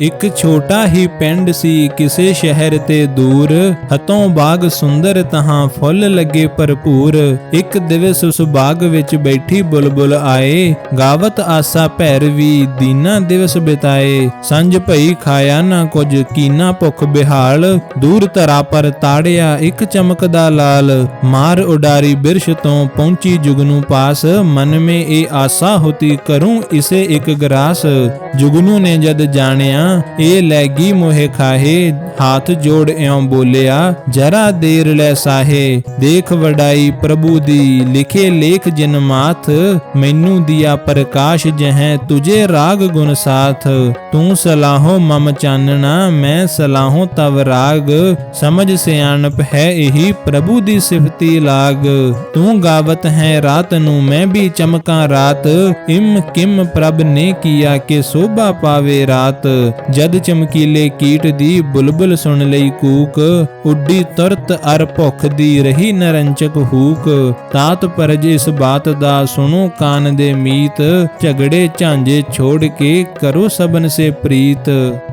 ਇੱਕ ਛੋਟਾ ਹੀ ਪਿੰਡ ਸੀ, ਕਿਸੇ ਸ਼ਹਿਰ ਤੇ ਦੂਰ। ਹਤੋਂ ਬਾਗ ਸੁੰਦਰ, ਤਹਾਂ ਫੁੱਲ ਲੱਗੇ ਭਰਪੂਰ। ਇੱਕ ਦਿਵਸ ਉਸ ਬਾਗ ਵਿੱਚ ਬੈਠੀ ਬੁਲਬੁਲ ਆਏ। ਗਾਵਤ ਆਸਾ ਭੈਰਵੀ ਦੀਨਾ ਦਿਵਸ ਬਿਤਾਏ। ਸੰਜ ਭਈ ਖਾਇਆ ਨਾ ਕੁਝ, ਕੀਨਾ ਭੁੱਖ ਬਿਹਾਲ। ਦੂਰ ਤਰਾ ਪਰ ਤਾੜਿਆ ਇੱਕ ਚਮਕਦਾ ਲਾਲ। ਮਾਰ ਉਡਾਰੀ ਬਿਰਸ਼ ਤੋਂ ਪਹੁੰਚੀ ਜੁਗਨੂ ਪਾਸ। ਮਨ ਮੇ ਇਹ ਆਸਾ ਹੋਤੀ ਕਰੂੰ ਇਸੇ ਇੱਕ ਗਰਾਸ। ਜੁਗਨੂ ਨੇ ਜਦ ਜਾਣਿਆ ਇਹ ਲੈਗੀ ਮੋਹਿ ਖਾਹੇ, ਹੱਥ ਜੋੜ ਇਉਂ ਬੋਲਿਆ, ਜਰਾ ਦੇਰ ਲੈ ਸਾਹੇ, ਦੇਖ ਵਡਾਈ ਪ੍ਰਭੂ ਦੀ, ਲਿਖੇ ਲੇਖ ਜਿਨ ਮਾਥ, ਮੈਨੂੰ ਦਿਆ ਪ੍ਰਕਾਸ਼ ਜਹੈ ਤੁਝੇ ਰਾਗ ਗੁਣ ਸਾਥ, ਤੂੰ ਸਲਾਹੋ ਮਮ ਚਾਨਣਾ, ਮੈਂ ਸਲਾਹੋ ਤਵ ਰਾਗ, ਸਮਝ ਸਿਆਣਪ ਹੈ ਇਹੀ ਪ੍ਰਭੂ ਦੀ ਸਿਫਤੀ ਲਾਗ, ਤੂੰ ਗਾਵਤ ਹੈ ਰਾਤ ਨੂੰ, ਮੈਂ ਵੀ ਚਮਕਾਂ ਰਾਤ, ਇਮ ਕਿਮ ਪ੍ਰਭ ਨੇ ਕੀਆ ਕਿ ਸੋਭਾ ਪਾਵੇ ਰਾਤ ਜਦ ਚਮਕੀਲੇ ਕੀਟ ਦੀ ਬੁਲਬੁਲ ਸੁਣ ਲਈ ਕੂਕ, ਉੱਡੀ ਤੁਰਤ ਅਰ ਭੁੱਖ ਦੀ ਰਹੀ ਨਰੰਚਕ ਹੂਕ। ਤਾਤ ਪਰਜ ਇਸ ਬਾਤ ਦਾ ਸੁਣੋ ਕਾਨ ਦੇ ਮੀਤ, ਝਗੜੇ ਝਾਂਜੇ ਛੋੜ ਕੇ ਕਰੋ ਸਬਨ ਸੇ ਪ੍ਰੀਤ।